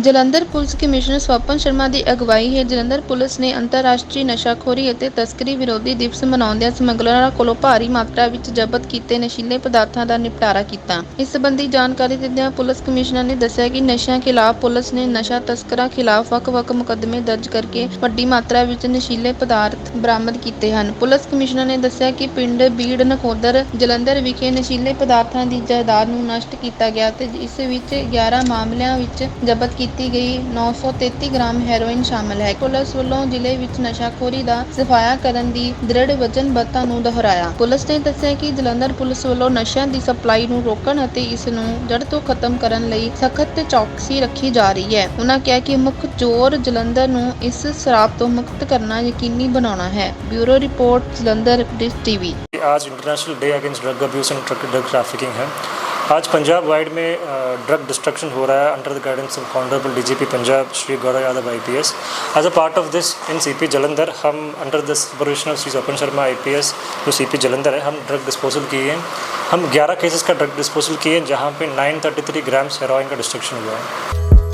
Jalandhar police commissioner Swapan Sharma ਦੀ ਅਗਵਾਈ ਹੇਠ ਜਲੰਧਰ ਪੁਲਿਸ ਨੇ ਅੰਤਰਰਾਸ਼ਟਰੀ ਨਸ਼ਾਖੋਰੀ ਅਤੇ ਤਸਕਰੀ ਵਿਰੋਧੀ ਦਿਵਸ ਮਨਾਉਂਦਿਆਂ ਸਮਗਲਰਾਂ ਕੋਲੋਂ ਭਾਰੀ ਮਾਤਰਾ ਵਿੱਚ ਜ਼ਬਤ ਕੀਤੇ ਨਸ਼ੀਲੇ ਪਦਾਰਥਾਂ ਦਾ ਨਿਪਟਾਰਾ ਕੀਤਾ। ਇਸ ਸੰਬੰਧੀ ਜਾਣਕਾਰੀ ਦਿੰਦਿਆਂ ਪੁਲਿਸ ਕਮਿਸ਼ਨਰ ਨੇ ਦੱਸਿਆ ਕਿ ਨਸ਼ਿਆਂ ਖਿਲਾਫ ਪੁਲਿਸ ਨੇ ਨਸ਼ਾ ਤਸਕਰਾਂ ਖਿਲਾਫ ਵੱਖ-ਵੱਖ ਮੁਕੱਦਮੇ ਦਰਜ ਕਰਕੇ ਵੱਡੀ ਮਾਤਰਾ ਵਿੱਚ ਨਸ਼ੀਲੇ ਪਦਾਰਥ ਬਰਾਮਦ ਕੀਤੇ ਹਨ। ਪੁਲਿਸ ਕਮਿਸ਼ਨਰ ਨੇ ਦੱਸਿਆ ਕਿ ਪਿੰਡ ਬੀੜ ਨਕੋਦਰ ਜਲੰਧਰ ਵਿਖੇ ਨਸ਼ੀਲੇ ਪਦਾਰਥਾਂ ਦੀ ਜਾਇਦਾਦ ਨੂੰ ਨਸ਼ਟ ਕੀਤਾ ਗਿਆ ਤੇ ਇਸ ਵਿੱਚ 11 ਮਾਮਲਿਆਂ ਵਿੱਚ ਜ਼ਬਤ ਕੀਤੀ ਗਈ 933 ਗ੍ਰਾਮ ਹੈਰੋਇਨ ਸ਼ਾਮਲ ਹੈ ਪੁਲਿਸ ਵੱਲੋਂ ਜ਼ਿਲ੍ਹੇ ਵਿੱਚ ਨਸ਼ਾਖੋਰੀ ਦਾ ਸਫਾਇਆ ਕਰਨ ਦੀ ਦ੍ਰਿੜ ਵਚਨਬੱਧਤਾ ਨੂੰ ਦੁਹਰਾਇਆ ਪੁਲਿਸ ਨੇ ਦੱਸਿਆ ਕਿ ਜਲੰਧਰ ਪੁਲਿਸ ਵੱਲੋਂ ਨਸ਼ਿਆਂ ਦੀ ਸਪਲਾਈ ਨੂੰ ਰੋਕਣ ਅਤੇ ਇਸ ਨੂੰ ਜੜ ਤੋਂ ਖਤਮ ਕਰਨ ਲਈ ਸਖਤ ਚੌਕਸੀ ਰੱਖੀ ਜਾ ਰਹੀ ਹੈ ਉਹਨਾਂ ਕਿਹਾ ਕਿ ਮੁੱਖ ਜ਼ੋਰ ਜਲੰਧਰ ਨੂੰ ਇਸ ਸ਼ਰਾਬ ਤੋਂ ਮੁਕਤ ਕਰਨਾ ਯਕੀਨੀ ਬਣਾਉਣਾ ਹੈ ਬਿਊਰੋ ਰਿਪੋਰਟ ਜਲੰਧਰ ਡਿਸ ਟੀਵੀ आज international day against drug abuse and drug trafficking है आज पंजाब वाइड में ड्रग डिस्ट्रक्शन हो रहा है under the guidance of honourable DGP Punjab Shri Gaurav Yadav IPS as a part of this in CP Jalandhar हम under the supervision of Shri Swapan Sharma IPS जो CP Jalandhar है, हम drug disposal किए हैं। हम 11 केसेस का drug disposal किए हैं, जहाँ पे 933 ग्राम्स हेरोइन का डिस्ट्रक्शन हुआ है।